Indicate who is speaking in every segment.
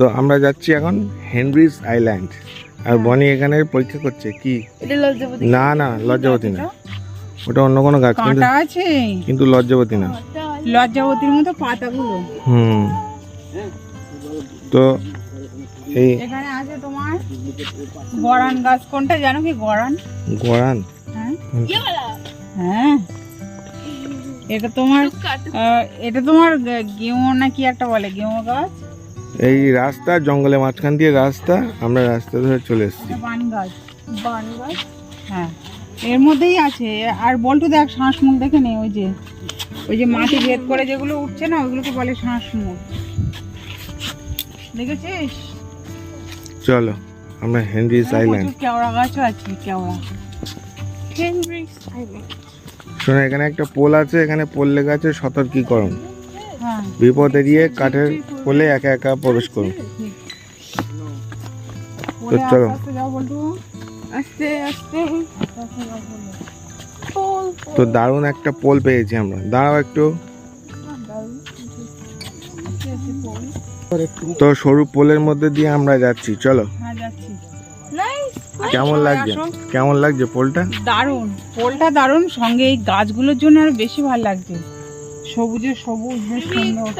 Speaker 1: তো আমরা যাচ্ছি এখন হেনরিজ আইল্যান্ড। আর বনি এখানে পরীক্ষা করছে কি? না না লজ্জাবতী না। ওটা অন্য কোনো গাছ কিন্তু
Speaker 2: কাঁটা আছে?
Speaker 1: কিন্তু লজ্জাবতী না।
Speaker 2: লজ্জাবতীর মতো পাতাগুলো।
Speaker 1: হুম। তো এই
Speaker 2: এখানে আছে তোমার গড়ান গাছ। কোনটা জানো কি গড়ান
Speaker 1: গড়ান
Speaker 2: হ্যাঁ। হ্যাঁ। এটা তোমার এটা তোমার গেঁয়ো না কি একটা বলে? গেঁয়ো গাছ?
Speaker 1: এই রাস্তা জঙ্গলের মাঝখান দিয়ে রাস্তা আমরা রাস্তা ধরে চলে এসেছি।
Speaker 2: এটা বান গাছ হ্যাঁ। এর মধ্যেই আছে। আর বল্টু দেখ শ্বাস মুখ দেখে নে ওই যে ওই যে মাটি ভেদ করে যেগুলো উঠছে না ওইগুলোকে বলে শ্বাস মুখ দেখেছিস?
Speaker 1: চলো আমরা হেনরিজ আইল্যান্ড।
Speaker 2: কেওড়া গাছও আছে কেওড়া।
Speaker 3: Henry's island.
Speaker 1: শোনো এখানে একটা পোল আছে এখানে পোল লেগে আছে সতর্কীকরণ। বিপদ এড়িয়ে কাঠের পোলে একা একা প্রবেশ করুন।
Speaker 2: বলে
Speaker 1: চলো। তো দারুণ একটা পোল পেয়েছি আমরা। দাঁড়াও একটু। তো সরু পোলের মধ্যে দিয়ে আমরা যাচ্ছি। চলো।
Speaker 2: হ্যাঁ
Speaker 1: কেমন লাগছে? কেমন লাগছে পোলটা?
Speaker 2: দারুণ। পোলটা দারুণ। সঙ্গে এই গাছগুলোর জন্য আরও বেশি ভালো লাগছে। সবুজে সবুজ বেশ সুন্দর।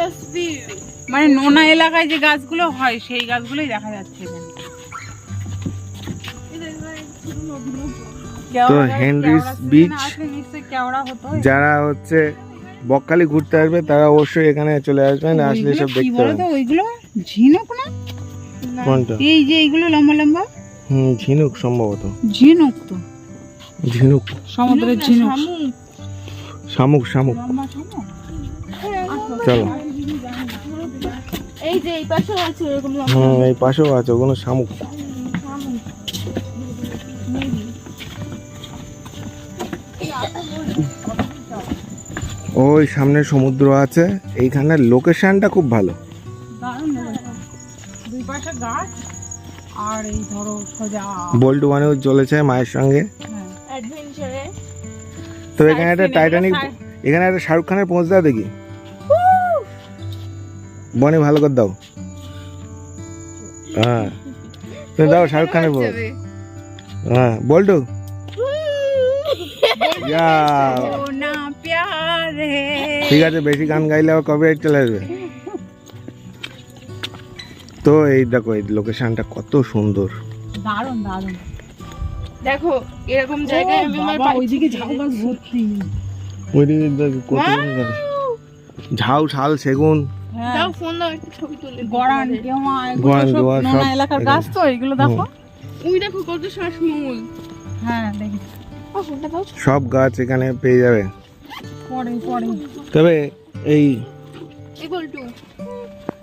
Speaker 2: মানে নোনা এলাকায় যে গাছগুলো হয় সেই গাছগুলোই দেখা যাচ্ছে এখানে। কেওড়া
Speaker 1: হেনরিস
Speaker 2: হতো।
Speaker 1: যারা হচ্ছে বকখালি ঘুরতে আসবে তারা অবশ্যই এখানে চলে আসবেন আসলে সব দেখতে
Speaker 2: তো
Speaker 1: পাবেন
Speaker 2: ওইগুলো ঝিনুক না?
Speaker 1: কোনটা?
Speaker 2: এই যে এইগুলো লম্বা লম্বা?
Speaker 1: হুম ঝিনুক সম্ভবত।
Speaker 2: ঝিনুক তো।
Speaker 1: ঝিনুক।
Speaker 2: সমুদ্রের ঝিনুক
Speaker 1: শামুক শামুক।
Speaker 2: লম্বা শামুক?
Speaker 1: চলো।
Speaker 3: এই যে এই পাশেও আছে এরকম
Speaker 1: হুম এই পাশেও আছে ওগুলো শামুক। ওই সামনে সমুদ্র আছে এইখানের লোকেশনটা খুব ভালো।
Speaker 2: দারুণ লেগেছে। দুই পাশে গাছ আর এই ধরো সোজা
Speaker 1: বোল্ট ওয়ানেও চলেছে মায়ের সঙ্গে।
Speaker 2: হ্যাঁ
Speaker 1: তো এখানে একটা টাইটানিক এখানে একটা শাহরুখ খানের পৌঁছ দাও দেখি। বনি ভালো করে দাও। হ্যাঁ। দাও শাহরুখ খানের পৌঁছ হ্যাঁ বল্টু। ইয়া। ঠিক আছে বেশি গান গাইলে আবার কপিরাইট চলে আসবে। তো এই দেখো এই লোকেশনটা কত সুন্দর।
Speaker 2: দারুণ দারুণ।
Speaker 3: দেখো এরকম জায়গায় আমি আমার
Speaker 2: বাবা, ওইদিকে ঝাউ গাছ ভর্তি।
Speaker 1: ওইদিকে। ঝাউ শাল সেগুন।
Speaker 3: দাও ফোন দাও একটা ছবি তুলে
Speaker 2: গড়ান গেওয়া এগুলো সব নোনা এলাকার
Speaker 1: এখানে।
Speaker 2: গাছ তো এগুলো দেখো।
Speaker 3: ওই দেখো কত শ্বাসমূল
Speaker 2: হ্যাঁ দেখি।
Speaker 3: ও ফোনটা দাও।
Speaker 1: সব গাছ এখানে পেয়ে যাবে। তবে এই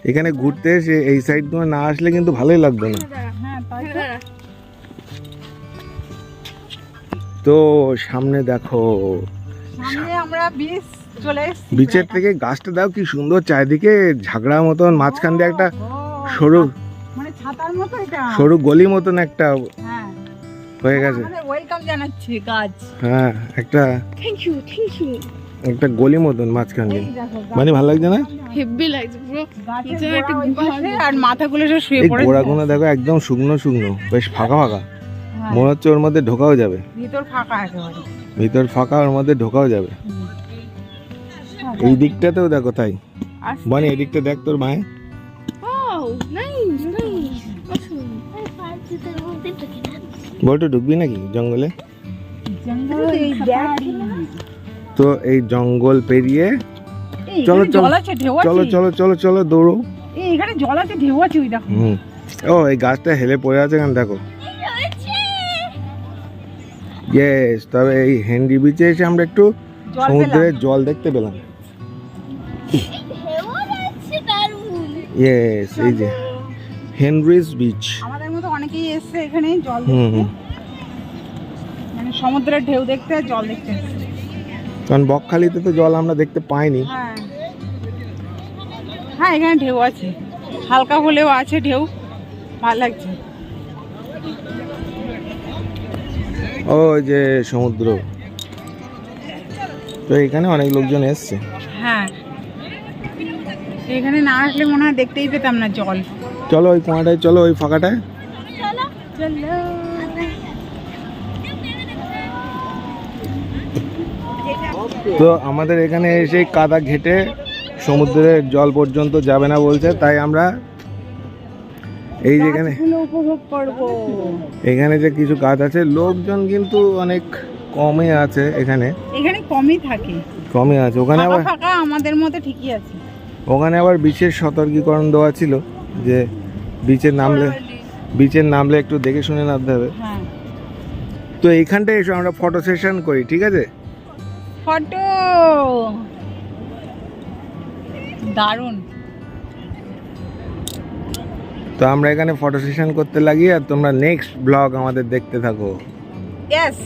Speaker 1: এখানে ঘুরতে এসে এই সাইড তোমার না আসলে কিন্তু ভালোই লাগতো না।
Speaker 2: হ্যাঁ তো।
Speaker 1: তো সামনে দেখো
Speaker 2: সামনে আমরা বিচ চলে এসেছি।
Speaker 1: বিচের থেকে গাছটা দাও কি সুন্দর চারিদিকে ঝাগড়া মতন মাঝখান দিয়ে একটা সরু
Speaker 2: মানে ছাতার মতো এটা।
Speaker 1: সরু গলি মতন একটা
Speaker 2: হ্যাঁ।
Speaker 1: হয়ে গেছে।
Speaker 2: ওয়েলকাম জানাচ্ছে গাছ।
Speaker 1: হ্যাঁ একটা
Speaker 3: থ্যাংক ইউ থ্যাংক ইউ
Speaker 1: একটা গলি মতন মাঝখান দিয়ে। মানে ভালো লাগছে না?
Speaker 3: হেভি লাগছে পুরো।
Speaker 2: গোড়া
Speaker 3: একটা
Speaker 2: ওই
Speaker 3: গুহা
Speaker 2: পাশে আর মাথাগুলো সব শুয়ে
Speaker 1: এই গোড়াগুলো দেখো একদম শুকনো শুকনো বেশ ফাঁকা ফাঁকা।
Speaker 2: হ্যাঁ,
Speaker 1: মনে হচ্ছে ওর মধ্যে ঢোকাও যাবে।
Speaker 2: ভিতর ফাঁকা একেবারে
Speaker 1: ভিতর ফাঁকা ওর মধ্যে ঢোকাও যাবে। এই দিকটাতেও দেখো তাই। মানে এই দিকটা দেখ তোর মায়ে। বলটু ঢুকবি নাকি জঙ্গলে? তো এই জঙ্গল পেরিয়ে চলো, চলো। চলো চলো চলো চলো দৌড়ো।
Speaker 2: এই এখানে জল আছে ঢেউ আছে ওই দেখো।
Speaker 1: হুম। ও এই গাছটা হেলে পড়ে আছে কেন দেখো? ইয়েস তবে এই হেনরি বিচে এসে আমরা একটু সমুদ্রের জল দেখতে পেলাম। ইয়েস এই যে হেনরিজ বিচ
Speaker 2: আমাদের মতো অনেকেই এসছে এখানে জল দেখতে। মানে সমুদ্রের ঢেউ দেখতে আর জল দেখতে।
Speaker 1: কারণ বকখালিতে তো জল আমরা দেখতে পাইনি।
Speaker 2: হ্যাঁ। হ্যাঁ এখানে ঢেউ আছে। হালকা হলেও আছে ঢেউ। ভালো লাগছে।
Speaker 1: ও যে সমুদ্র। তো এখানে অনেক লোকজন এসছে।
Speaker 2: এখানে না আসলে মনে হয় দেখতেই পেতাম না জল।
Speaker 1: চলো ওই কোনাটায় চলো ওই ফাঁকাটায়।
Speaker 3: চলো
Speaker 1: তো আমাদের এখানে এসে কাদা ঘেটে সমুদ্রের জল পর্যন্ত যাবে না বলছে তাই আমরা এই যেখানে এখানে যে কিছু গাছ আছে লোকজন কিন্তু অনেক কমই আছে এখানে।
Speaker 2: এখানে কমই থাকে।
Speaker 1: কমই আছে ওখানে আবার
Speaker 2: ফাঁকা আমাদের মতো ঠিকই আছে।
Speaker 1: ওখানে আবার বিশেষ সতর্কীকরণ দেওয়া ছিল যে বিচের নামলে বিচের নামলে একটু দেখে শুনে নামতে হবে।
Speaker 2: হ্যাঁ।
Speaker 1: তো এইখানটায় এসো আমরা ফটো সেশন করি ঠিক আছে?
Speaker 2: ফটো দারুণ।
Speaker 1: তো আমরা এখানে ফটো সেশন করতে লাগি আর তোমরা নেক্সট ব্লগ আমাদের দেখতে থাকো।
Speaker 2: ইয়েস